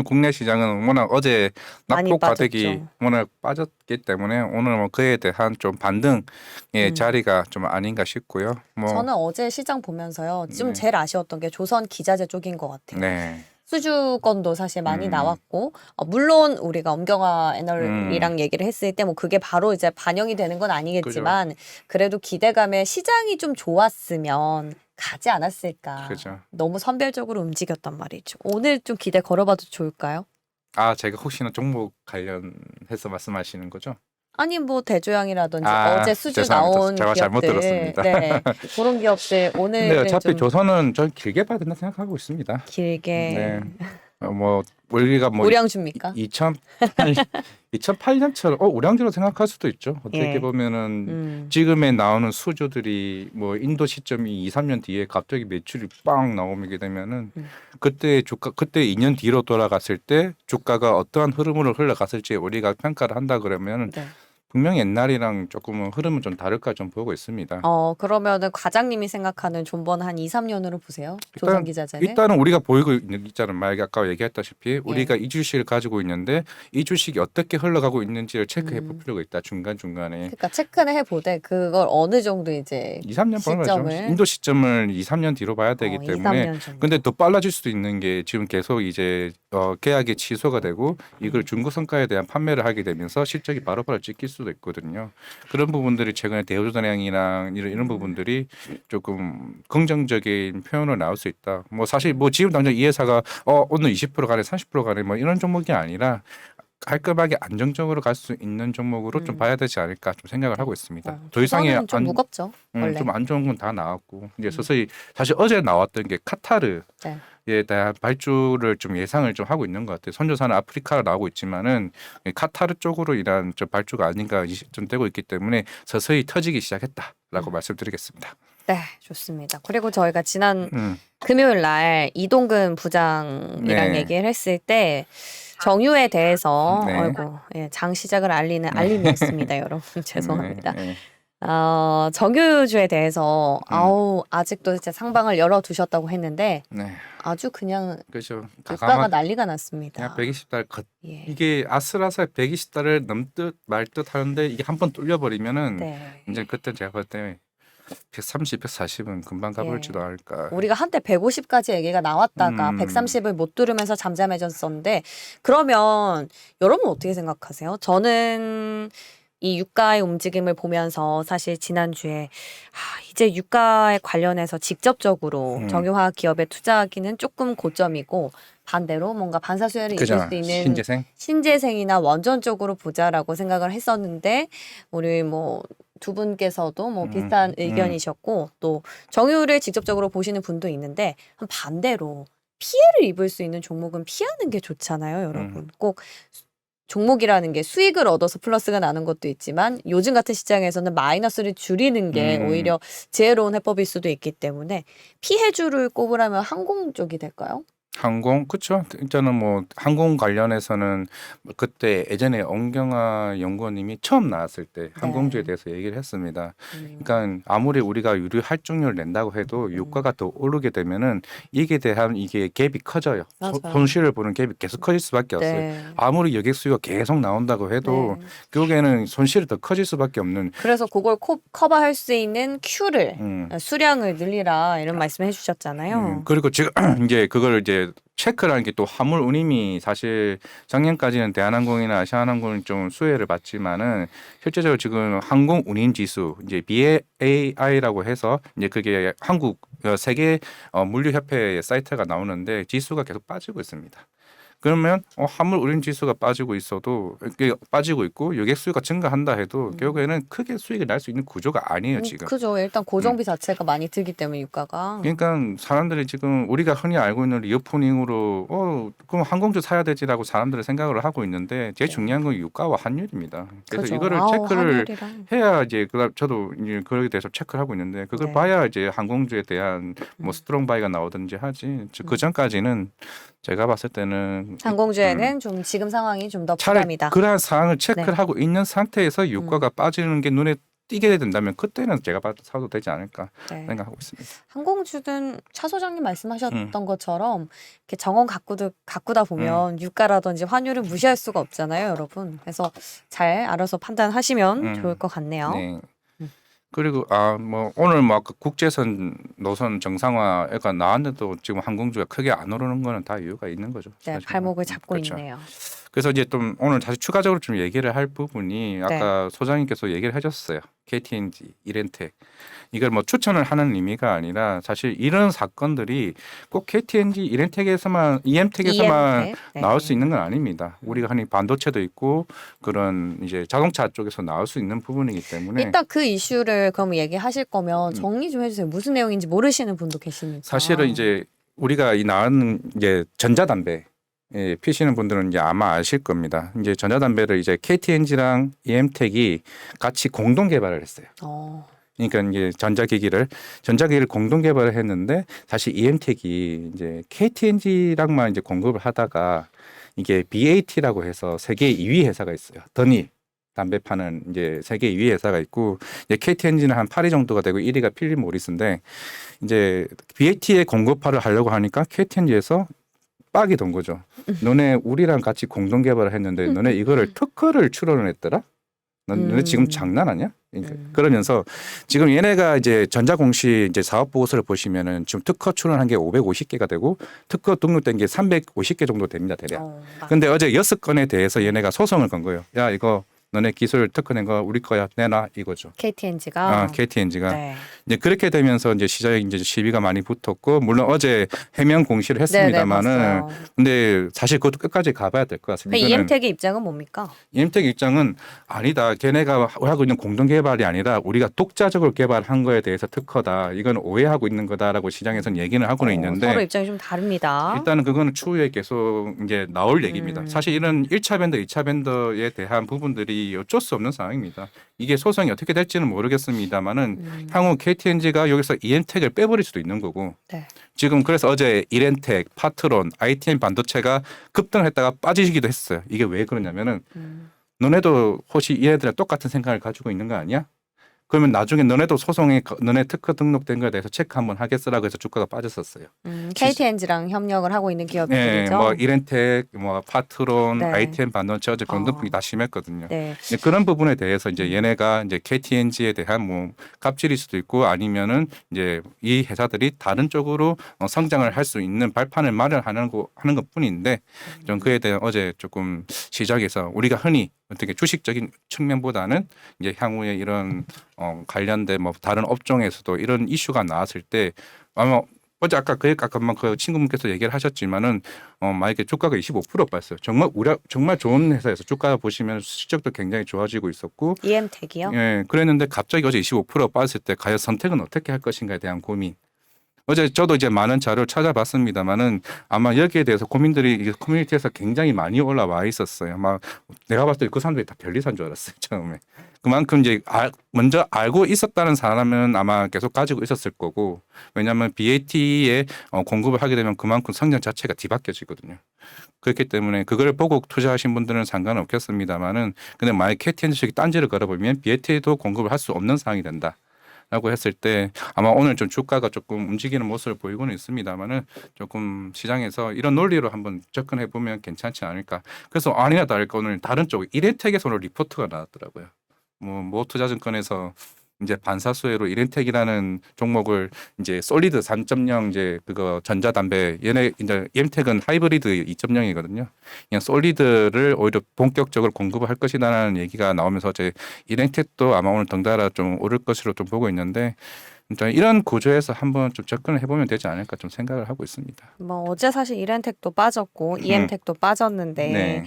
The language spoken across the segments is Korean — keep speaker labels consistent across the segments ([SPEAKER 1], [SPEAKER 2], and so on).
[SPEAKER 1] 오늘 국내 시장은 워낙 어제
[SPEAKER 2] 많이
[SPEAKER 1] 납폭 가격이
[SPEAKER 2] 빠졌죠.
[SPEAKER 1] 워낙 빠졌기 때문에 오늘 뭐 그에 대한 좀 반등의
[SPEAKER 2] 음.
[SPEAKER 1] 자리가 좀 아닌가 싶고요. 뭐
[SPEAKER 2] 저는 어제 시장 보면서요. 좀
[SPEAKER 1] 네.
[SPEAKER 2] 제일 아쉬웠던 게 조선 기자재 쪽인 것 같아요.
[SPEAKER 1] 네.
[SPEAKER 2] 수주건도 사실 많이
[SPEAKER 1] 음.
[SPEAKER 2] 나왔고 어, 물론 우리가 엄경화 애널이랑 얘기를 했을 때 뭐 그게 바로 이제 반영이 되는 건 아니겠지만 그래도 기대감에 시장이 좀 좋았으면 가지 않았을까.
[SPEAKER 1] 그죠.
[SPEAKER 2] 너무 선별적으로 움직였단 말이죠. 오늘 좀 기대 걸어봐도 좋을까요?
[SPEAKER 1] 아 제가 혹시나 종목 관련해서 말씀하시는 거죠?
[SPEAKER 2] 아니 뭐 대조양이라든지
[SPEAKER 1] 아,
[SPEAKER 2] 어제 수주
[SPEAKER 1] 죄송합니다.
[SPEAKER 2] 나온
[SPEAKER 1] 제가 잘못
[SPEAKER 2] 기업들,
[SPEAKER 1] 들었습니다.
[SPEAKER 2] 네, 그런 기업들 오늘
[SPEAKER 1] 근데 어차피
[SPEAKER 2] 좀
[SPEAKER 1] 조선은 전 길게 봐야 된다 생각하고 있습니다.
[SPEAKER 2] 길게
[SPEAKER 1] 네. 어, 뭐 우리가 뭐
[SPEAKER 2] 우량 줍니까?
[SPEAKER 1] 2008 2008년처럼 어 우량주로 생각할 수도 있죠. 어떻게
[SPEAKER 2] 예.
[SPEAKER 1] 보면은
[SPEAKER 2] 음.
[SPEAKER 1] 지금에 나오는 수주들이 뭐 인도 시점이 2, 3년 뒤에 갑자기 매출이 빵 나오게 되면은
[SPEAKER 2] 음.
[SPEAKER 1] 그때 주가 그때 2년 뒤로 돌아갔을 때 주가가 어떠한 흐름으로 흘러갔을지 우리가 평가를 한다 그러면은
[SPEAKER 2] 네.
[SPEAKER 1] 분명히 옛날이랑 조금은 흐름은 좀 다를까 좀 보고 있습니다.
[SPEAKER 2] 어 그러면은 과장님이 생각하는 존버는 한 2, 3년으로 보세요. 조선 기자재는.
[SPEAKER 1] 일단은 우리가 보이고 있는 있잖아요. 만약에 아까 얘기했다시피 우리가 이 주식을 가지고 있는데 이 주식이 어떻게 흘러가고 있는지를 체크해 볼
[SPEAKER 2] 음.
[SPEAKER 1] 필요가 있다. 중간 중간에
[SPEAKER 2] 그러니까 체크는 해 보되 그걸 어느 정도 이제
[SPEAKER 1] 2, 3년 보는 거죠.
[SPEAKER 2] 시점을?
[SPEAKER 1] 인도 시점을 2, 3년 뒤로 봐야 되기
[SPEAKER 2] 어, 2,
[SPEAKER 1] 때문에
[SPEAKER 2] 3년 정도.
[SPEAKER 1] 근데 더 빨라질 수도 있는 게 지금 계속 이제 어, 계약이 취소가 되고 이걸 중고 성과에 대한 판매를 하게 되면서 실적이 바로바로 찍힐 수도 있거든요. 그런 부분들이 최근에 대우조선양이랑 이런 이런 부분들이 조금 긍정적인 표현으로 나올 수 있다. 뭐 사실 뭐 지금 당장 이 회사가 어 오늘 20% 가네 30% 가네 뭐 이런 종목이 아니라 깔끔하게 안정적으로 갈 수 있는 종목으로 좀
[SPEAKER 2] 음.
[SPEAKER 1] 봐야 되지 않을까 좀 생각을 하고 있습니다.
[SPEAKER 2] 어,
[SPEAKER 1] 더 이상의
[SPEAKER 2] 좀
[SPEAKER 1] 안-
[SPEAKER 2] 무겁죠. 원래.
[SPEAKER 1] 좀안 좋은 건 다 나왔고 이제
[SPEAKER 2] 음.
[SPEAKER 1] 서서히 사실 어제 나왔던 게 카타르
[SPEAKER 2] 네.
[SPEAKER 1] 에 대한 발주를 좀 예상을 좀 하고 있는 것 같아요. 선조사는 아프리카로 나오고 있지만은 이 카타르 쪽으로 인한 좀 발주가 아닌가 이 시점 되고 있기 때문에 서서히 터지기 시작했다라고
[SPEAKER 2] 음.
[SPEAKER 1] 말씀드리겠습니다.
[SPEAKER 2] 네, 좋습니다. 그리고 저희가 지난
[SPEAKER 1] 음,
[SPEAKER 2] 금요일 날 이동근 부장이랑
[SPEAKER 1] 네.
[SPEAKER 2] 얘기를 했을 때 정유에 대해서
[SPEAKER 1] 네.
[SPEAKER 2] 아이고 예, 장 시작을 알리는 알림이었습니다, 여러분 죄송합니다.
[SPEAKER 1] 네, 네.
[SPEAKER 2] 어, 정유주에 대해서
[SPEAKER 1] 음.
[SPEAKER 2] 아우 아직도 진짜 상방을 열어 두셨다고 했는데
[SPEAKER 1] 네.
[SPEAKER 2] 아주 그냥
[SPEAKER 1] 그렇죠. 가만
[SPEAKER 2] 난리가 났습니다.
[SPEAKER 1] 그냥 120달 겉
[SPEAKER 2] 예.
[SPEAKER 1] 이게 아슬아슬 120달을 넘듯 말듯 하는데 이게 한 번 뚫려버리면은
[SPEAKER 2] 네.
[SPEAKER 1] 이제 그때 제가 볼때 130, 140은 금방 가볼지도
[SPEAKER 2] 예.
[SPEAKER 1] 않을까.
[SPEAKER 2] 우리가 한때 150까지 얘기가 나왔다가
[SPEAKER 1] 음.
[SPEAKER 2] 130을 못 뚫으면서 잠잠해졌었는데 그러면 여러분 어떻게 생각하세요? 저는 이 유가의 움직임을 보면서 사실 지난주에 아, 이제 유가에 관련해서 직접적으로
[SPEAKER 1] 음.
[SPEAKER 2] 정유화학 기업에 투자하기는 조금 고점이고 반대로 뭔가 반사수혜를
[SPEAKER 1] 그죠.
[SPEAKER 2] 입을 수 있는
[SPEAKER 1] 신재생.
[SPEAKER 2] 신재생이나 원전 쪽으로 보자라고 생각을 했었는데 우리 뭐 두 분께서도 뭐
[SPEAKER 1] 음,
[SPEAKER 2] 비슷한
[SPEAKER 1] 음.
[SPEAKER 2] 의견이셨고 또 정유를 직접적으로 보시는 분도 있는데 한 반대로 피해를 입을 수 있는 종목은 피하는 게 좋잖아요, 여러분.
[SPEAKER 1] 음.
[SPEAKER 2] 꼭 수- 종목이라는 게 수익을 얻어서 플러스가 나는 것도 있지만 요즘 같은 시장에서는 마이너스를 줄이는 게
[SPEAKER 1] 음.
[SPEAKER 2] 오히려 지혜로운 해법일 수도 있기 때문에 피해주를 꼽으라면 항공 쪽이 될까요?
[SPEAKER 1] 항공 그쵸 일단은 뭐 항공 관련해서는 그때 예전에 엄경아 연구원님이 처음 나왔을 때 항공주에
[SPEAKER 2] 네.
[SPEAKER 1] 대해서 얘기를 했습니다.
[SPEAKER 2] 음.
[SPEAKER 1] 그러니까 아무리 우리가 유류 할증률을 낸다고 해도 유가가 더 오르게 되면은 이게 대한 이게 갭이 커져요. 소-
[SPEAKER 2] 맞아요.
[SPEAKER 1] 손실을 보는 갭이 계속 커질 수밖에 없어요.
[SPEAKER 2] 네.
[SPEAKER 1] 아무리 여객 수요가 계속 나온다고 해도
[SPEAKER 2] 네.
[SPEAKER 1] 결국에는 손실이 더 커질 수밖에 없는.
[SPEAKER 2] 그래서 그걸 코, 커버할 수 있는 큐를
[SPEAKER 1] 음.
[SPEAKER 2] 수량을 늘리라 이런 말씀 해 주셨잖아요.
[SPEAKER 1] 음, 그리고 지금 이제 그걸 이제 체크라는 게 또 화물 운임이 사실 작년까지는 대한항공이나 아시아항공은 좀 수혜를 받지만은 실제적으로 지금 항공 운임 지수 이제 BAI라고 해서 이제 그게 한국 어, 세계 어, 물류 협회 사이트가 나오는데 지수가 계속 빠지고 있습니다. 그러면 어, 화물 운임 지수가 빠지고 있어도 이게 빠지고 있고 여객 수요가 증가한다 해도
[SPEAKER 2] 음.
[SPEAKER 1] 결국에는 크게 수익을 낼수 있는 구조가 아니에요
[SPEAKER 2] 음,
[SPEAKER 1] 지금.
[SPEAKER 2] 그죠. 일단 고정비 자체가 많이 들기 때문에 유가가.
[SPEAKER 1] 그러니까 사람들이 지금 우리가 흔히 알고 있는 리어포닝으로 어 그럼 항공주 사야 되지라고 사람들은 생각을 하고 있는데 제일
[SPEAKER 2] 네.
[SPEAKER 1] 중요한 건 유가와 환율입니다. 그래서
[SPEAKER 2] 그죠.
[SPEAKER 1] 이거를
[SPEAKER 2] 아우,
[SPEAKER 1] 체크를
[SPEAKER 2] 환율이랑.
[SPEAKER 1] 해야 이제 그다음 저도 이제 그거에 대해서 체크를 하고 있는데 그걸
[SPEAKER 2] 네.
[SPEAKER 1] 봐야 이제 항공주에 대한 뭐
[SPEAKER 2] 음.
[SPEAKER 1] 스트롱 바이가 나오든지 하지 그
[SPEAKER 2] 음.
[SPEAKER 1] 전까지는 제가 봤을 때는
[SPEAKER 2] 항공주에는 좀 지금 상황이 좀 더 부담이다.
[SPEAKER 1] 그러한 상황을 체크를
[SPEAKER 2] 네.
[SPEAKER 1] 하고 있는 상태에서 유가가 빠지는 게 눈에 뛰게 된다면 그때는 제가 봐도 사도 되지 않을까
[SPEAKER 2] 네.
[SPEAKER 1] 생각하고 있습니다.
[SPEAKER 2] 항공주든 차 소장님 말씀하셨던
[SPEAKER 1] 음.
[SPEAKER 2] 것처럼 이렇게 정원 가꾸드, 가꾸다 보면
[SPEAKER 1] 음.
[SPEAKER 2] 유가라든지 환율을 무시할 수가 없잖아요, 여러분. 그래서 잘 알아서 판단하시면
[SPEAKER 1] 음.
[SPEAKER 2] 좋을 것 같네요.
[SPEAKER 1] 네.
[SPEAKER 2] 음.
[SPEAKER 1] 그리고 아 뭐 오늘 뭐 아까 국제선 노선 정상화가 나왔는데도 지금 항공주가 크게 안 오르는 거는 다 이유가 있는 거죠.
[SPEAKER 2] 네,
[SPEAKER 1] 사실은.
[SPEAKER 2] 발목을 잡고
[SPEAKER 1] 그렇죠.
[SPEAKER 2] 있네요.
[SPEAKER 1] 그래서 이제 좀 오늘 다시 추가적으로 좀 얘기를 할 부분이 아까 소장님께서 얘기를 해줬어요. KTNG, 이렌텍 이걸 뭐 추천을 하는 의미가 아니라 사실 이런 사건들이 꼭 KTNG, 이렌텍에서만 EM텍에서만
[SPEAKER 2] EM텍. 네.
[SPEAKER 1] 나올 수 있는 건 아닙니다. 우리가 흔히 반도체도 있고 그런 이제 자동차 쪽에서 나올 수 있는 부분이기 때문에
[SPEAKER 2] 일단 그 이슈를 그럼 얘기하실 거면
[SPEAKER 1] 음.
[SPEAKER 2] 정리 좀 해주세요. 무슨 내용인지 모르시는 분도 계시니까.
[SPEAKER 1] 사실은 이제 우리가 이 나온 이제 전자담배 예, 피시는 분들은 이제 아마 아실 겁니다. 이제 전자담배를 이제 KTNG랑 EM텍이 같이 공동 개발을 했어요.
[SPEAKER 2] 어,
[SPEAKER 1] 그러니까 이제 전자기기를 전자기기를 공동 개발을 했는데 사실 EM텍이 이제 KTNG랑만 이제 공급을 하다가 이게 BAT라고 해서 세계 2위 회사가 있어요. 더니 담배 파는 이제 세계 2위 회사가 있고 이제 KTNG는 한 8위 정도가 되고 1위가 필립 모리스인데 이제 BAT에 공급화를 하려고 하니까 KTNG에서 빡이 돈 거죠. 너네 우리랑 같이 공동 개발을 했는데 너네 이거를 특허를 출원을 했더라. 너- 너네
[SPEAKER 2] 음.
[SPEAKER 1] 지금 장난하냐? 그러니까
[SPEAKER 2] 음.
[SPEAKER 1] 그러면서 지금 얘네가 이제 전자공시 이제 사업 보고서를 보시면은 지금 특허 출원한 게 550개가 되고 특허 등록된 게 350개 정도 됩니다 대략.
[SPEAKER 2] 어, 맞-
[SPEAKER 1] 근데 어제 여섯 건에 대해서 얘네가 소송을 건 거예요. 야 이거 너네 기술 특허 낸 거 우리 거야 내놔 이거죠.
[SPEAKER 2] KTNG가
[SPEAKER 1] 아, KTNG가
[SPEAKER 2] 네.
[SPEAKER 1] 이제 그렇게 되면서 이제 시장에 이제 시비가 많이 붙었고 물론 어제 해명 공시를
[SPEAKER 2] 네, 네,
[SPEAKER 1] 했습니다만은. 근데 사실 그것도 끝까지 가봐야 될 것 같습니다.
[SPEAKER 2] 그
[SPEAKER 1] 이거는
[SPEAKER 2] EM텍의 입장은 뭡니까?
[SPEAKER 1] 임택 입장은 아니다. 걔네가 하고 있는 공동 개발이 아니라 우리가 독자적으로 개발한 거에 대해서 특허다. 이건 오해하고 있는 거다라고 시장에서는 얘기는 하고는
[SPEAKER 2] 어,
[SPEAKER 1] 있는데
[SPEAKER 2] 서로 입장이 좀 다릅니다.
[SPEAKER 1] 일단은 그거는 추후에 계속 이제 나올 얘기입니다.
[SPEAKER 2] 음.
[SPEAKER 1] 사실 이런 1차 밴더, 2차 밴더에 대한 부분들이 어쩔 수 없는 상황입니다. 이게 소송이 어떻게 될지는 모르겠습니다만은
[SPEAKER 2] 음,
[SPEAKER 1] 향후 KTNG가 여기서 EN텍을 빼버릴 수도 있는 거고
[SPEAKER 2] 네.
[SPEAKER 1] 지금 그래서 어제 이렌텍, 파트론, ITM 반도체가 급등했다가 빠지기도 했어요. 이게 왜 그러냐면은
[SPEAKER 2] 음.
[SPEAKER 1] 너네도 혹시 얘네들이랑 똑같은 생각을 가지고 있는 거 아니야? 그러면 나중에 너네도 소송에 거- 너네 특허 등록된 거에 대해서 체크 한번 하겠으라고 해서 주가가 빠졌었어요.
[SPEAKER 2] 음, KTNG랑 협력을 하고 있는
[SPEAKER 1] 네,
[SPEAKER 2] 기업들이죠.
[SPEAKER 1] 뭐 이렌텍, 뭐 파트론,
[SPEAKER 2] 네.
[SPEAKER 1] ITM 반도체 어제 변동폭이
[SPEAKER 2] 어.
[SPEAKER 1] 다 심했거든요.
[SPEAKER 2] 네.
[SPEAKER 1] 그런 부분에 대해서 이제 얘네가 이제 KTNG에 대한 뭐 갑질일 수도 있고 아니면은 이제 이 회사들이 다른 쪽으로 어, 성장을 할 수 있는 발판을 마련하는 거 하는 것뿐인데 좀 그에 대한 어제 조금 시장에서 우리가 흔히 어떻게 주식적인 측면보다는 이제 향후에 이런 어 관련된 뭐 다른 업종에서도 이런 이슈가 나왔을 때 아마 어제 아까 그 아까만 그 친구분께서 얘기를 하셨지만은 어 만약에 주가가 25% 빠졌어요. 정말 우려 정말 좋은 회사에서 주가 보시면 실적도 굉장히 좋아지고 있었고
[SPEAKER 2] EM텍이요.
[SPEAKER 1] 예 그랬는데 갑자기 어제 25% 빠졌을 때 과연 선택은 어떻게 할 것인가에 대한 고민. 어제 저도 이제 많은 자료를 찾아봤습니다만은 아마 여기에 대해서 고민들이 이 커뮤니티에서 굉장히 많이 올라와 있었어요. 막 내가 봤을 때 그 사람들이 다 별리산 줄 알았어요 처음에. 그만큼 이제 알- 먼저 알고 있었다는 사람은 아마 계속 가지고 있었을 거고 왜냐하면 BAT에 어, 공급을 하게 되면 그만큼 성장 자체가 뒤바뀌어지거든요. 그렇기 때문에 그걸 보고 투자하신 분들은 상관은 없겠습니다만은 근데 만약 KTN 주식이 딴지를 걸어보면 BAT에도 공급을 할 수 없는 상황이 된다. 라고 했을 때 아마 오늘 좀 주가가 조금 움직이는 모습을 보이고는 있습니다만은 조금 시장에서 이런 논리로 한번 접근해 보면 괜찮지 않을까. 그래서 아니나 다를까 오늘 다른 쪽 이렌텍에서 오늘 리포트가 나왔더라고요. 뭐 모 투자증권에서 이제 반사수혜로 이렌텍이라는 종목을 이제 솔리드 3.0 이제 그거 전자담배 얘네 이제 이엠텍은 하이브리드 2.0이거든요. 그냥 솔리드를 오히려 본격적으로 공급을 할 것이다라는 얘기가 나오면서 제 이렌텍도 아마 오늘 덩달아 좀 오를 것으로 좀 보고 있는데 일단 이런 구조에서 한번 좀 접근을 해보면 되지 않을까 좀 생각을 하고 있습니다.
[SPEAKER 2] 뭐 어제 사실 이렌텍도 빠졌고 EM텍도 빠졌는데
[SPEAKER 1] 음. 네.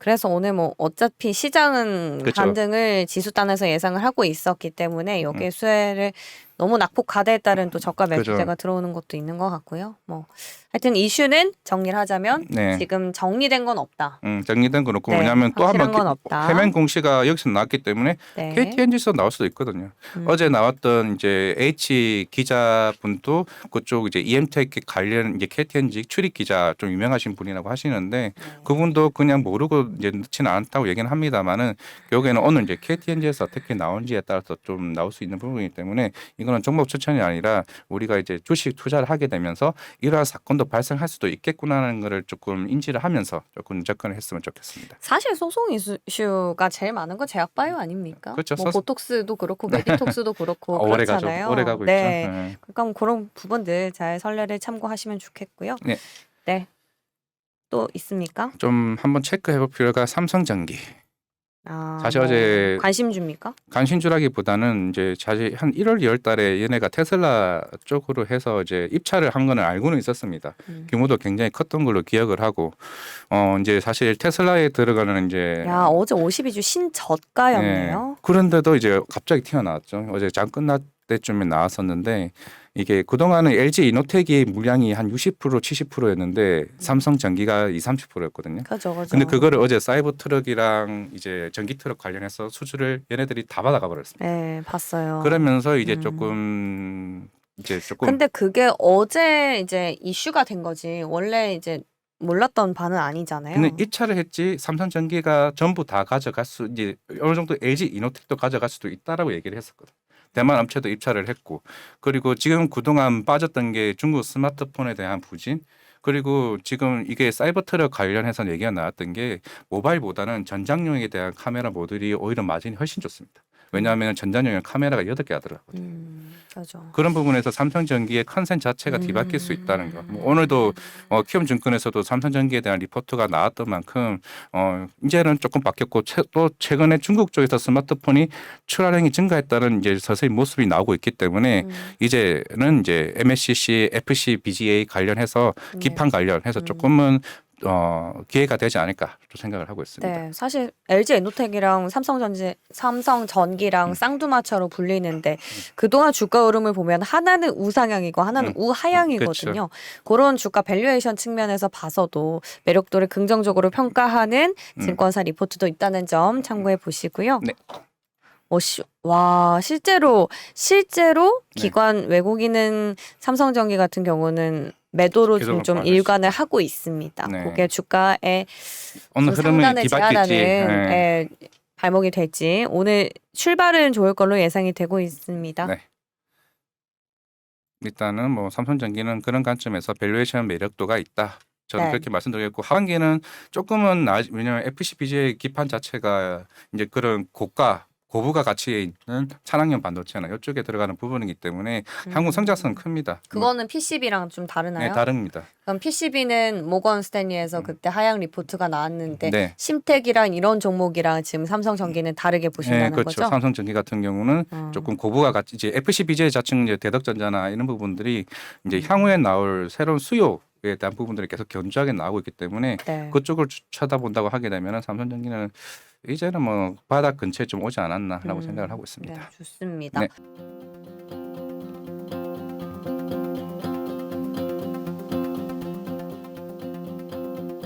[SPEAKER 2] 그래서 오늘 뭐 어차피 시장은
[SPEAKER 1] 그쵸.
[SPEAKER 2] 반등을 지수 단에서 예상을 하고 있었기 때문에 여기에
[SPEAKER 1] 음.
[SPEAKER 2] 수혜를 너무 낙폭 가대에 따른 또 저가
[SPEAKER 1] 그죠.
[SPEAKER 2] 매수세가 들어오는 것도 있는 것 같고요. 뭐 하여튼 이슈는 정리를 하자면
[SPEAKER 1] 네.
[SPEAKER 2] 지금 정리된 건 없다.
[SPEAKER 1] 음, 정리된 건 없고
[SPEAKER 2] 네,
[SPEAKER 1] 왜냐하면 또
[SPEAKER 2] 확실한
[SPEAKER 1] 한번
[SPEAKER 2] 건 없다.
[SPEAKER 1] 해명 공시가 여기서 나왔기 때문에
[SPEAKER 2] 네.
[SPEAKER 1] KTNG에서 나올 수도 있거든요.
[SPEAKER 2] 음.
[SPEAKER 1] 어제 나왔던 이제 H 기자분도 그쪽 이제 EMTech 관련 이제 KTNG 출입 기자 좀 유명하신 분이라고 하시는데
[SPEAKER 2] 네.
[SPEAKER 1] 그분도 그냥 모르고 이제 넣지는 않았다고 얘기는 합니다만은 결국에는 오늘 이제 KTNG에서 어떻게 나온지에 따라서 좀 나올 수 있는 부분이기 때문에 이 거는 종목 추천이 아니라 우리가 이제 주식 투자를 하게 되면서 이러한 사건도 발생할 수도 있겠구나라는 거를 조금 인지를 하면서 조금 접근을 했으면 좋겠습니다.
[SPEAKER 2] 사실 소송 이슈가 제일 많은 건 제약바이오 아닙니까?
[SPEAKER 1] 그렇죠.
[SPEAKER 2] 뭐
[SPEAKER 1] 서스-
[SPEAKER 2] 보톡스도 그렇고 메디톡스도 그렇고
[SPEAKER 1] 어.
[SPEAKER 2] 그렇잖아요.
[SPEAKER 1] 오래 가고
[SPEAKER 2] 네.
[SPEAKER 1] 있죠. 네.
[SPEAKER 2] 그러니까 뭐 그런 부분들 잘 선례를 참고하시면 좋겠고요.
[SPEAKER 1] 네.
[SPEAKER 2] 네. 또 있습니까?
[SPEAKER 1] 좀 한번 체크해 볼 필요가 삼성전기.
[SPEAKER 2] 아,
[SPEAKER 1] 사실 어제
[SPEAKER 2] 관심 줍니까?
[SPEAKER 1] 간신주라기보다는 이제 사실 한 1월 2월 달에 얘네가 테슬라 쪽으로 해서 이제 입찰을 한 거는 알고는 있었습니다.
[SPEAKER 2] 음.
[SPEAKER 1] 규모도 굉장히 컸던 걸로 기억을 하고 어 이제 사실 테슬라에 들어가는 이제
[SPEAKER 2] 야 어제 52주 신저가였네요.
[SPEAKER 1] 예. 그런데도 이제 갑자기 튀어나왔죠. 어제 장 끝날 때쯤에 나왔었는데 이게 그동안은 LG 이노텍이 물량이 한 60% 70%였는데 삼성 전기가 2, 30%였거든요.
[SPEAKER 2] 그죠, 그죠.
[SPEAKER 1] 근데 그거를 어제 사이버 트럭이랑 이제 전기 트럭 관련해서 수주를 얘네들이 다 받아가 버렸습니다.
[SPEAKER 2] 네, 봤어요.
[SPEAKER 1] 그러면서 이제
[SPEAKER 2] 음.
[SPEAKER 1] 조금 이제 조금
[SPEAKER 2] 근데 그게 어제 이제 이슈가 된 거지. 원래 이제 몰랐던 바는 아니잖아요.
[SPEAKER 1] 근데 입찰을 했지 삼성전기가 전부 다 가져갈 수 이제 어느 정도 LG 이노텍도 가져갈 수도 있다라고 얘기를 했었거든. 대만 업체도 입찰을 했고 그리고 지금 그동안 빠졌던 게 중국 스마트폰에 대한 부진 그리고 지금 이게 사이버 트럭 관련해서 얘기가 나왔던 게 모바일보다는 전장용에 대한 카메라 모듈이 오히려 마진이 훨씬 좋습니다. 왜냐하면 전장용에 카메라가 여덟 개가 들어가거든요.
[SPEAKER 2] 음, 그죠.
[SPEAKER 1] 그런 부분에서 삼성전기의 컨센 자체가 뒤바뀔 수 있다는 거. 뭐 오늘도 어, 키움증권에서도 삼성전기에 대한 리포트가 나왔던 만큼 어, 이제는 조금 바뀌었고 최, 또 최근에 중국 쪽에서 스마트폰이 출하량이 증가했다는 이제 서서히 모습이 나오고 있기 때문에
[SPEAKER 2] 음,
[SPEAKER 1] 이제는 이제 MSCC, FC, BGA 관련해서
[SPEAKER 2] 네.
[SPEAKER 1] 기판 관련해서
[SPEAKER 2] 음.
[SPEAKER 1] 조금은 어, 기회가 되지 않을까 또 생각을 하고 있습니다.
[SPEAKER 2] 네, 사실 LG 에노텍이랑 삼성전지, 삼성전기랑
[SPEAKER 1] 음.
[SPEAKER 2] 쌍두마차로 불리는데 그동안 주가 흐름을 보면 하나는 우상향이고 하나는
[SPEAKER 1] 음.
[SPEAKER 2] 우하향이거든요. 그런 주가 밸류에이션 측면에서 봐서도 매력도를 긍정적으로 평가하는
[SPEAKER 1] 음.
[SPEAKER 2] 증권사 리포트도 있다는 점 참고해 보시고요.
[SPEAKER 1] 네.
[SPEAKER 2] 어, 시, 와 실제로 실제로
[SPEAKER 1] 네.
[SPEAKER 2] 기관 외국인은 삼성전기 같은 경우는 매도로
[SPEAKER 1] 계속
[SPEAKER 2] 좀, 일관을 하고 있습니다.
[SPEAKER 1] 네.
[SPEAKER 2] 그게 주가에 상단을
[SPEAKER 1] 뒤바뀔지
[SPEAKER 2] 제한하는
[SPEAKER 1] 네.
[SPEAKER 2] 예, 발목이 될지 오늘 출발은 좋을 걸로 예상이 되고 있습니다.
[SPEAKER 1] 네. 일단은 뭐 삼성전기는 그런 관점에서 밸류에이션 매력도가 있다. 저는
[SPEAKER 2] 네.
[SPEAKER 1] 그렇게 말씀드리겠고 하반기는 조금은 나 왜냐하면 FCBG의 기판 자체가 이제 그런 고가 고부가 가치에 있는 차량용 반도체나 이쪽에 들어가는 부분이기 때문에 향후 성장성은 큽니다.
[SPEAKER 2] 음. 그거는 PCB랑 좀 다르나요?
[SPEAKER 1] 네, 다릅니다.
[SPEAKER 2] 그럼 PCB는 모건 스탠리에서
[SPEAKER 1] 음.
[SPEAKER 2] 그때 하향 리포트가 나왔는데
[SPEAKER 1] 네.
[SPEAKER 2] 심텍이랑 이런 종목이랑 지금 삼성전기는 다르게 보신다는
[SPEAKER 1] 네, 그렇죠.
[SPEAKER 2] 거죠?
[SPEAKER 1] 삼성전기 같은 경우는
[SPEAKER 2] 음.
[SPEAKER 1] 조금 고부가 가치 이제 FCBG의 자층 이제 대덕전자나 이런 부분들이 이제 향후에 나올 새로운 수요에 대한 부분들이 계속 견조하게 나오고 있기 때문에
[SPEAKER 2] 네.
[SPEAKER 1] 그쪽을 주- 쳐다본다고 하게 되면 삼성전기는 이제는 뭐 바닥 근처에 좀 오지 않았나라고
[SPEAKER 2] 음,
[SPEAKER 1] 생각을 하고 있습니다.
[SPEAKER 2] 네, 좋습니다.
[SPEAKER 1] 네.